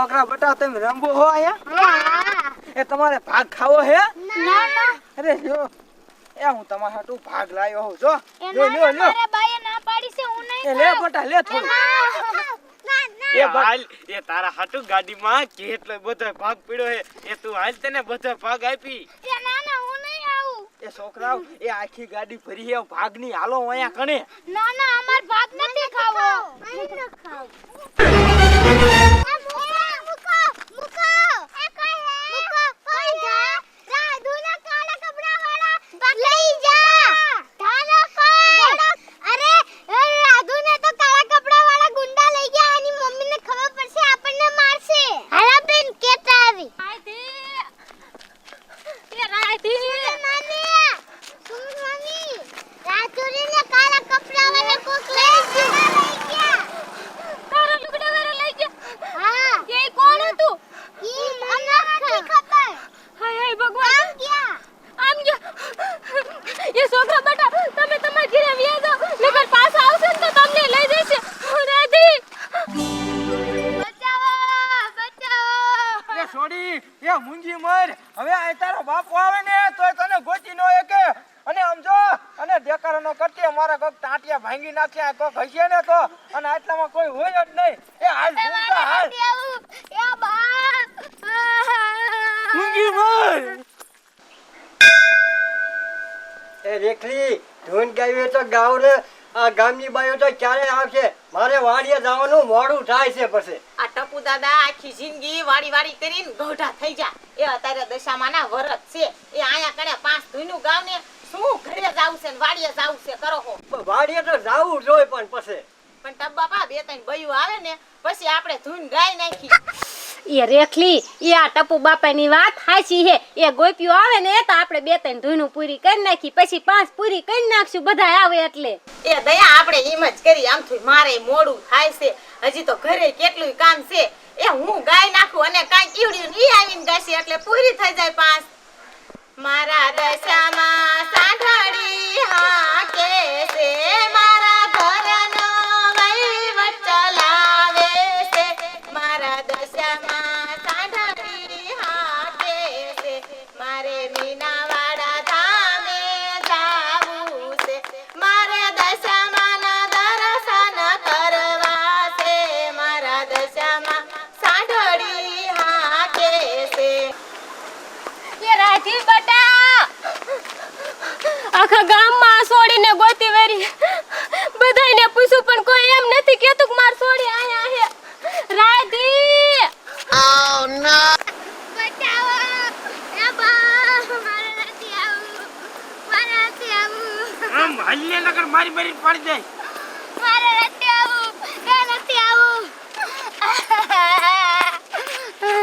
છોકરા બટા તમે રમવો હો અહીંયા? એ તમારે ભાગ ખાવો હે? ના. ના અરે જો એ હું તમારા હાટુ ભાગ લાવ્યો હું જો. એ લ્યો લ્યો. લ્યો બાઈએ ના પાડી છે હું નહીં લે બટા લે થોડું. ના ના એ હાલ એ તારા હાટુ ગાડીમાં કેટલો બધો ભાગ પડ્યો હે. એ તું હાલ તને બધો ભાગ આપી. એ ના ના હું નહીં આવું. એ છોકરાઓ એ આખી ગાડી ભરી હે ભાગની હાલો અહીંયા કણે. ના ના અમાર ભાગ નથી ખાવો. અહીં ન ખાવ તારા લુગડા વાળા લઈ ગયા હા એ કોણ હતું ઈ મને નથી ખબર હાય હાય ભગવાન ક્યાં આમ ગયા એ છોકરા બેટા તમે તમારા ઘરે વ્યા જાઓ નકર પાછા આવશે ને તો તમને લઈ જશે રાધી બચાવો બચાવો એ છોડી એ મુંજી મર હવે આ તારો બાપો આવે ને તોય તને ગોતી નો એકે અને આમ જો અને દેકારાનો કરતી મારા કોક ટાંટિયા ભાંગી નાખ્યા કોક હશે ને તો અને આટલામાં કોઈ હોય જ નહીં એ હાલ ભૂલતા હાલ એ બા મુંજી મર એ રેખલી ધૂન ગાવી તો ગાવ ને આ ગામની બાયો તો ક્યારે આવશે? મારે વાડીએ જવાનું મોડું થાય છે પછી. આ ટપુ દાદા આખી જિંદગી વાડી વાડી કરીને ગોઢા થઈ જા. એ અત્યારે દશામાના વરત છે. એ આયા કણે પાંચ ધૂનું ગાવ ને શું ઘરે જાવ છે ને વાડીએ જાવ છે કરો હો. વાડીએ તો જાવું જોઈએ પણ પછી. પણ ટબ્બા બાપા બે ત્રણ બયું આવે ને પછી આપણે ધૂન ગાઈ નાખી. એ રેખલી એ આ ટપુ બાપાની વાત હાચી હે એ ગોપ્યો આવે ને તો આપણે બે ત્રણ ધૂનું પૂરી કરી નાખી, પછી પાંચ પૂરી કરી નાખશું બધા આવે એટલે. એ દયા આપણે એમ જ કરી આમ થી મારે મોડું થાય છે. હજી તો ઘરે કેટલું કામ છે. એ હું ગાઈ નાખું અને કાંઈ કીવડ્યું ઈ આવીને ગાશે, એટલે પૂરી થઈ જાય પાંચ. મારા દશામાં સાંઢળી હાકે છે મારા આમ હાલ્ય નગર મારી મારી પડી જાય મારે નથી આવું એ નથી આવું.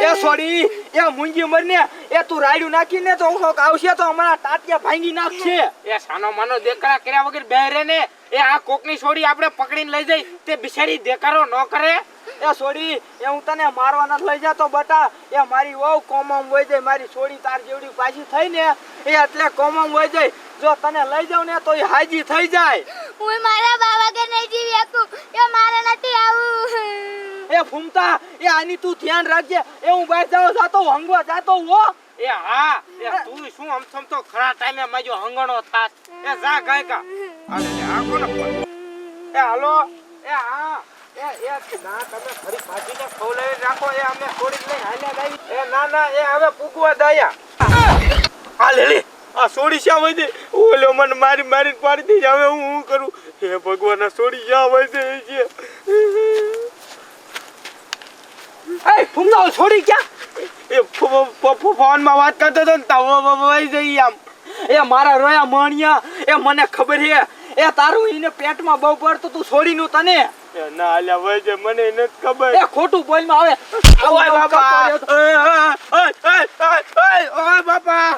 એ છોડી એ મુંજી મરને એ તું રાયડું નાખીને તો હું આવશે તો અમારા ટાટિયા ભાંગી નાખશે. એ સાનો માનો દેકરા કર્યા વગર બેરે ને એ આ કોકની છોડી આપણે પકડીને લઈ જઈ તે બિચારી દેકારો ન કરે. એ છોડી એ હું તને મારવા નથી લઈ જાતો બટા એ મારી વહુ કોમમ હોય જાય મારી છોડી તાર જેવડી પાછી થઈ ને એ એટલે કોમમ હોય જાય. જો તને લઈ જાવ ને તો એ હાજી થઈ જાય. હું મારા બા વગર નહીં જીવી શકું. એ મારે નથી આવું. એ ફૂમતા એ આની તું ધ્યાન રાખજે. એ હું બહાર જાવ જાતો હંગવા જાતો હો એ હા એ તું શું આમ થમ તો ખરા ટાઈમે માજો હંગણો થાસ એ જા ગાયકા. હાલે લે આ કોને એ હાલો. એ હા. એ એ ના તમે ફરી ભાજીને ખવડાવી રાખો. એ અમે થોડીક લઈને હાલ્યા આવી એ ના ના એ હવે પૂગવા દયા. આ લે લે. આ સોડી શા હોય છે ઓલો મને મારી મારી પાડી દઈ હવે હું શું કરું? હે ભગવાન આ સોડી શા દે છે? એ ફૂમતા છોડી ક્યાં? એ ફોનમાં વાત કરતો હતો ને તાવ જઈ આમ. એ મારા રોયા મણિયા એ મને ખબર છે એ તારું એને પેટમાં બહુ પડતું તું છોડીનું તને. એ ના અલ્યા વઈ જાય મને નથી ખબર. એ ખોટું બોલમાં આવે. ઓય બાપા. ઓય ઓય ઓય ઓય બાપા.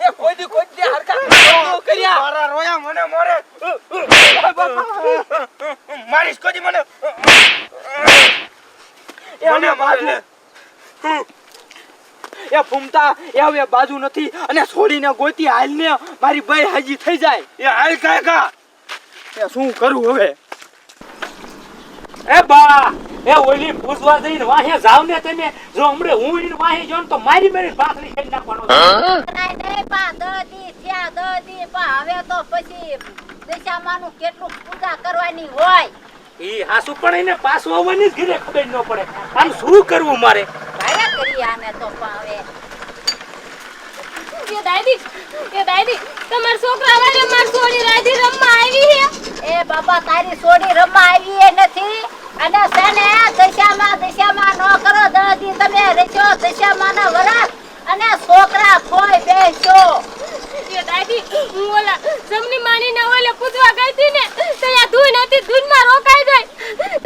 એ કોઈ દી કોઈ દી હરકા કર્યા. મારા રોયા મને મારે. મારીશ કોઈ મને. મને બાજુ. એ ફૂમતા એ હવે બાજુ નથી. અને છોડીને ગોતી હાલ ને મારી ભાઈ હાજી થઈ જાય. એ હાલ કાકા એ શું કરું હવે? એ બા એ ઓલી પૂછવા જઈને વાહે જાવ ને તમે. જો હમણે હું ઈને વાહે જો તો મારી મારી ભાખરી કરી નાખવાનો નહીં, પા, દસ દી થયા, દસ દી, પા, હવે તો પછી દશામાનું કેટલું પૂજા કરવાની હોય? ઈ હાસુ પણ એને પાછું આવવાની જ ઘરે ખબર ન પડે. આમ શું કરવું મારે? ભાયા કરી આને તો પા હવે. એ દાદી એ દાદી તમારા છોકરા વાળે માર સોડી રાજી રમવા આવી હે એ બાબા તારી સોડી રમવા આવી એ નથી? અને તને દશામાં દશામાં ન કરો, દાદી તમે રહેશો દશામાં ના વરસ. અને છોકરા ખોય બેસો દાદી, હું ઓલા જમની માનીને ના ગઈ હતી ને ત્યાં ધૂન હતી ધૂનમાં રોકાઈ ગઈ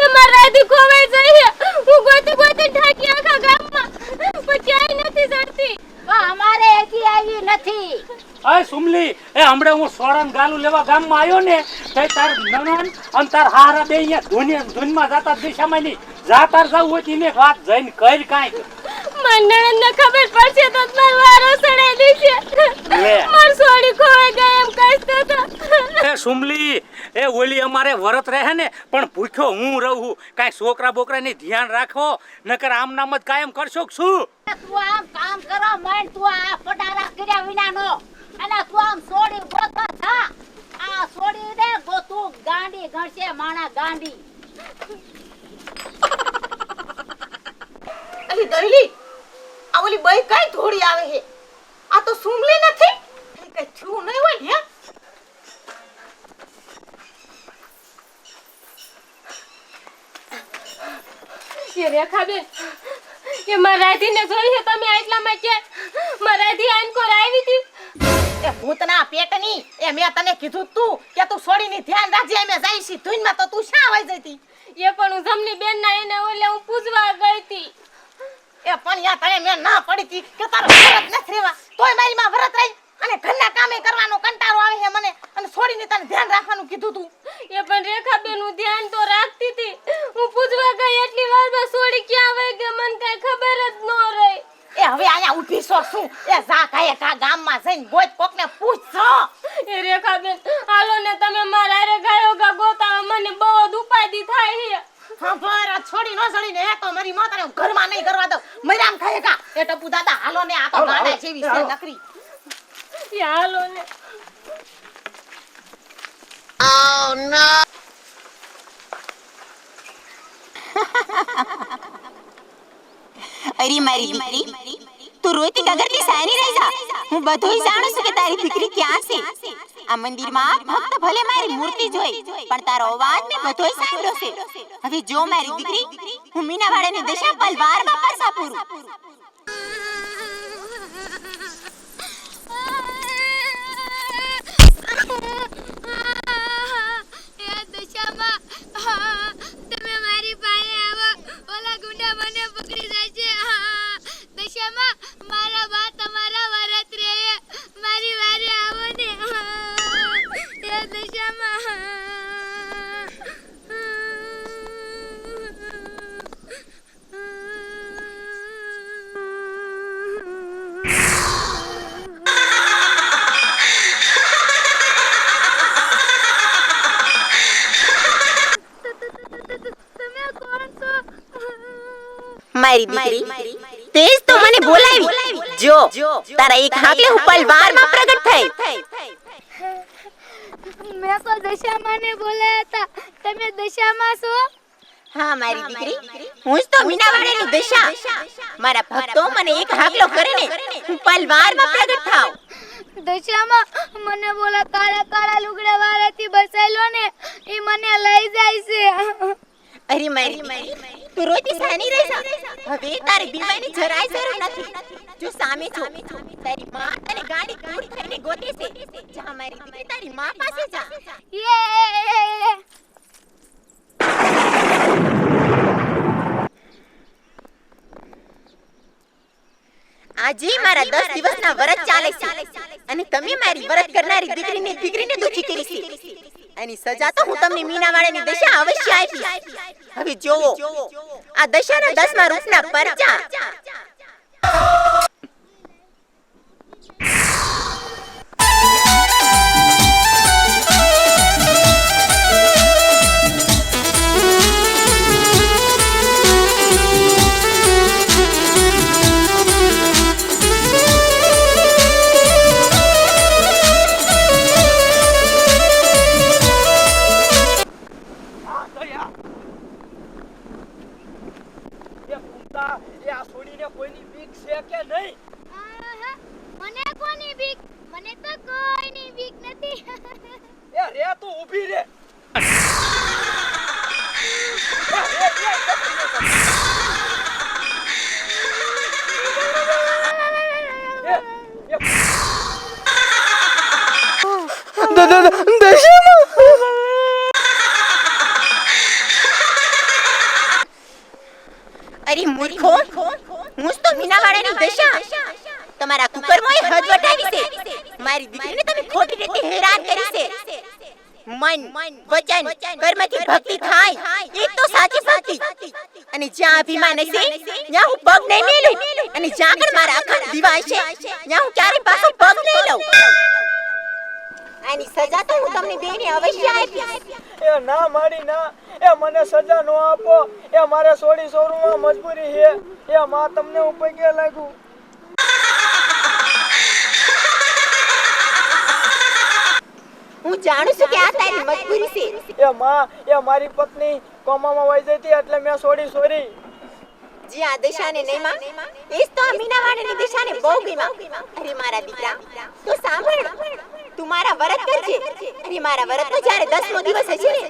તમાર રાધી ખોવાઈ જઈ હે હું ગોતી ગોતી ઠાકી આખા ગામમાં પણ ક્યાંય નથી જડતી પણ અમારે હજી આવી નથી અય સુમલી એ હમણે હું સોરણ ગાલું લેવા ગામમાં આવ્યો ને તે તાર નણન અને તાર હારા બે અહીંયા ધૂને ધૂનમાં જાતા દિશામાં નહીં. જાતાર જાવ હોય તીને વાત જઈને કર કાંઈક. માર ને ખબર પડશે તો તાર વારો સડાઈ દેશે. લે. માર સોડી ખોવાઈ ગઈ એમ કહેતો તો એ સુમલી એ ઓલી અમારે વરત રહે ને પણ ભૂખ્યો હું રહું કાંઈ છોકરા બોકરાને ધ્યાન રાખો નકર આમ નામ જ કાયમ કરશો શું? તું આમ કામ કરો મન તું આ પડારા કર્યા વિનાનો. અને તું આમ સોડી ગોતો થા. આ સોડી દે ગોતું ગાંડી ગણશે માણા ગાંડી. અલી દહીલી આ ઓલી બઈ કઈ થોડી આવે છે આ તો સુમલી નથી. કઈ થયું નહીં હોય ને કે રેખા રેખાબેન કે મારા રાધીને જોઈ છે તમે આટલામાં કે માર આઈન આનકોર આવી હતી ભૂતના પેટની એ મેં તને કીધું તું કે તું છોડીને ધ્યાન રાખજે અમે જાય છી ધૂનમાં તો તું શા હોય જતી? એ પણ હું જમની બેન ના એને ઓલે હું પૂજવા ગઈ હતી. એ પણ યા તને મેં ના પડી હતી કે તારો વ્રત નથી રહેવા. તોય મારી માં વ્રત રહી અને ઘરના કામે કરવાનો કંટાળો આવે છે મને અને છોડીને તને ધ્યાન રાખવાનું કીધું તું. એ પણ રેખા બેન હું ધ્યાન તો રાખતી હતી. હું પૂજવા ગઈ એટલી વાર સોડી ક્યાં વહી ગઈ મને કઈ ખબર જ ન રહી. એ હવે અહીંયા ઊભી છો શું એ જા કાય કા ગામમાં જઈને ગોત કોકને પૂછજો. એ રેખાબેન હાલો ને તમે મારા રે ગાયો ગા ગોતા મને બહુ જ ઉપાધી થાય છે. હા છોડી નો છોડી ને તો મારી માતાને ઘરમાં નહીં કરવા દઉં. મરામ ખાય કા એ ટપુ દાદા હાલો ને આ તો ગાડા જેવી છે નકરી. એ હાલો ને. અરે મારી દીકરી. તું રોતી કગરતી સાની રહી જા. હું બધુંય જાણું છું કે તારી દીકરી ક્યાં છે. આ મંદિરમાં ભક્ત ભલે મારી મૂર્તિ જોઈ, પણ તારો અવાજ મેં બધોય સાંભળ્યો છે. હવે જો મારી દીકરી, હું મીનાવાડાની દશા પલવારમાં પરસા પૂરું મારી દીકરી. તે જ તો મને બોલાવી. જો તારા એક હાકલે હું પલવારમાં પ્રગટ થઈ. મેં તો દશામાં ને બોલાયા હતા. તમે દશામાં છો? હા મારી દીકરી. હું જ તો મીનાવાડાની દશા. મારા ભક્તો મને એક હાકલો કરે ને હું પલવારમાં પ્રગટ થાવ દશામાં મને બોલા કાળા કાળા લુગડા વાળાથી બસાયેલો ને એ મને લઈ જાય છે. અરે મારી દીકરી. તું રોતી સાની રહી હવે તારી બીમારી જરાય જરૂર નથી. જો સામે છો તારી માં તને ગાડી પૂરી થઈને ગોતે છે. જા મારી દીકરી તારી માં પાસે જા. યે! આજે મારા દસ દિવસના વ્રત ચાલે છે. અને તમે મારી વ્રત કરનારી દીકરીને દીકરીને દુખી કરી છે. અને સજા તો હું તમને મીનાવાળાની દશા અવશ્ય આપીશ. હવે જોવો. આ દશાના દસમા રૂપના પરચા. એ એ આ છોડીને કોઈની બીક છે કે નહીં? મને કોની બીક? મને તો કોઈની બીક નથી. એ રે તું ઊભી રે. એ, રે, રે, જતી રે તમે. એ, એ. અરે મૂર્ખો, હું તો મીનાવાળાની દશા. તમારા કુકરમોએ હદ વટાવી છે. મારી દીકરીને તમે ખોટી રીતે હેરાન કરી છે. મન, વચન, કર્મથી ભક્તિ થાય, એ તો સાચી ભક્તિ. અને જ્યાં અભિમાન હશે, ત્યાં હું પગ નહીં મેલું. અને જ્યાં પણ મારા આખા દીવા હશે, ત્યાં હું ક્યારે પાછો પગ નહીં લઉં. આની સજા તો હું તમને બેને અવશ્ય આપીશ. એ ના મારી ના. એ મને સજા નો આપો. એ મારે સોડી સોરૂમાં મજબૂરી છે. એ માં તમને હું પગે લાગ્યું. હું જાણું છું કે આ તારી મજબૂરી છે. એ માં એ મારી પત્ની કોમામાં વહી જઈ હતી એટલે મેં સોડી સોરી. જી આ દિશાને નહીં માં એ તો આ દિશાને બહુ ગમ્યા. અરે મારા દીકરા તો સાંભળ. તું મારા વરત કરજે. અને મારા વરતનો જ્યારે દસમો દિવસ હશે ને,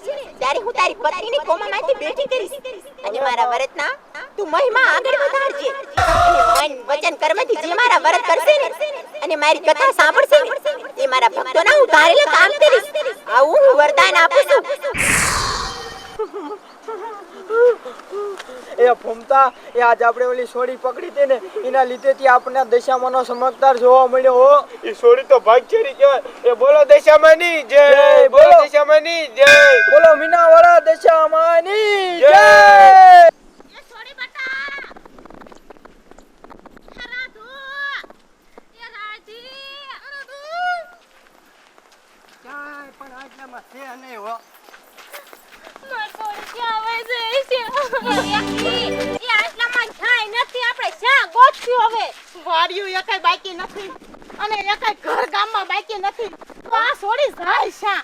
ત્યારે હું તારી પત્નીને કોમામાંથી બેઠી કરીશ. અને મારા વરતના તું મહિમા આગળ વધારજે. મન, વચન, કર્મથી જે મારા વરત કરશે ને, અને મારી કથા સાંભળશે એ મારા ભક્તોના હું ધારેલા કામ કરીશ. આવું હું વરદાન આપું છું. એ ફૂમતા એ આજ આપણે ઓલી સોડી પકડી હતી ને એના લીધેથી આપણને દશામાંનો ચમકદાર જોવા મળ્યો હો. એ સોડી તો ભાગચેરી કહેવાય. એ બોલો દશામાની જય. જય, બોલો બોલો. દશામાની જય. બોલો મીનાવાળા દશામાની જય. એકાય ઘર ગામમાં બાકી નથી. તો આ છોડી જાય શા?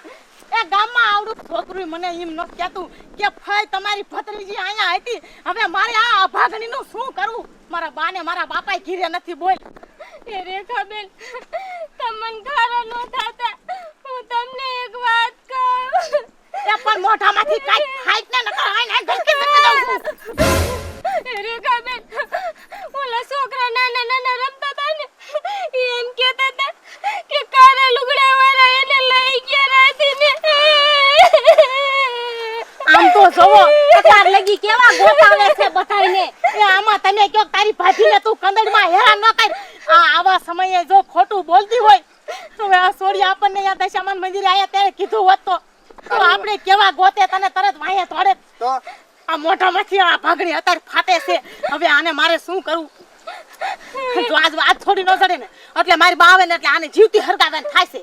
એ ગામમાં આવડું છોકરું મને એમ ન કહેતું કે ફાઈ તમારી ભત્રીજી અહીંયા હતી. હવે મારે આ અભાગણીનું શું કરવું? મારા બાને મારા બાપાએ ઘીરે નથી બોલ. એ રેખાબેન તમને ગારા ન થાતા હું તમને એક વાત કહું. એ પણ મોઢામાંથી કાંઈ ફાઈટ ને નકર આઈને આઈને ધરતી ફેંકી દઉં રેખાબેન ઓલા છોકરા નાના નાના રમતા હતા ને ઈ એમ કહેતા હતા કે કારા લુગડા વાળા એને લઈ ગયા રાતીને આમ તો જોવો. અત્યાર લગી કેવા ગોતાવે છે બધાયને? એ આમાં તમે કયો તારી ભાભીને તું કંદડમાં હેરાન ન કર. આ આવા સમયે જો ખોટું બોલતી હોય હવે આ સોડી આપણને અહીંયા દશામાન મંદિરે આયા ત્યારે કીધું હોત તો. તો આપણે કેવા ગોતે તને તરત વાંહે તોડે તો? આ મોઢામાંથી આ ભાગણી અત્યારે ફાટે છે. હવે આને મારે શું કરવું? જો આજ વાત થોડી ન ચડે ને. એટલે મારી બા આવે ને એટલે આને જીવતી હરગાવવાની થાય છે.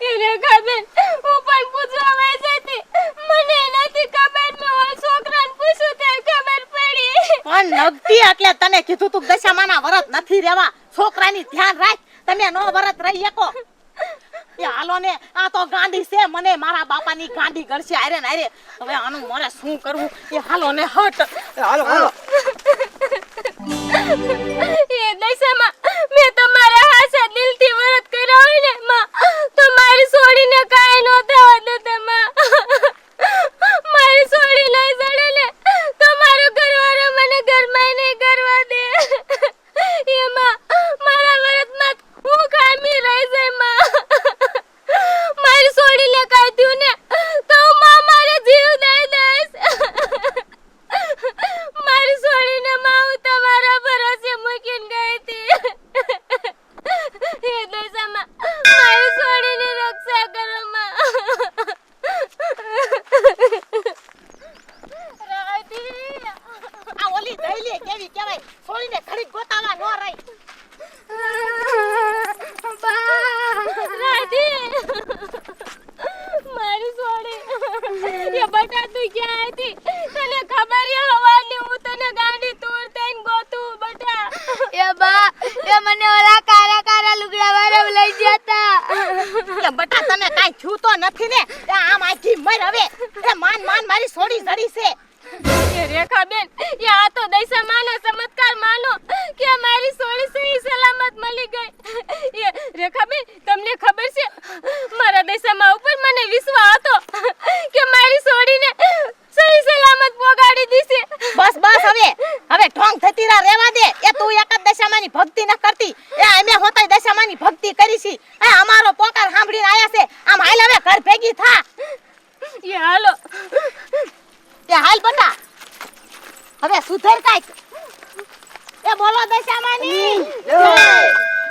એ ખબર હું પણ પૂછવા જતી મને નથી ખબર મે ઓલ છોકરાને પૂછું તે ખબર પડી. પણ નગતી એટલે તને કીધું તું દશામાના વરત નથી રહેવા. છોકરાની ધ્યાન રાખ તમે નો વરત રહી શકો. એ હાલો ને આ તો ગાંડી છે મને મારા બાપાની ગાંડી ગળશે. આરે ને આરે. હવે આનું મારે શું કરવું? એ હાલો ને હટ. હાલો હાલો. એ દશામાં મેં તમારા હાસા દિલથી વરત કર્યા હોય ને, માં, તો મારી છોડીને કાંઈ નો થવા દેતા માં. મારી છોડી નહીં જડે ને, તો મારો ઘરવાળો મને ઘરમાં નહીં કરવા દે.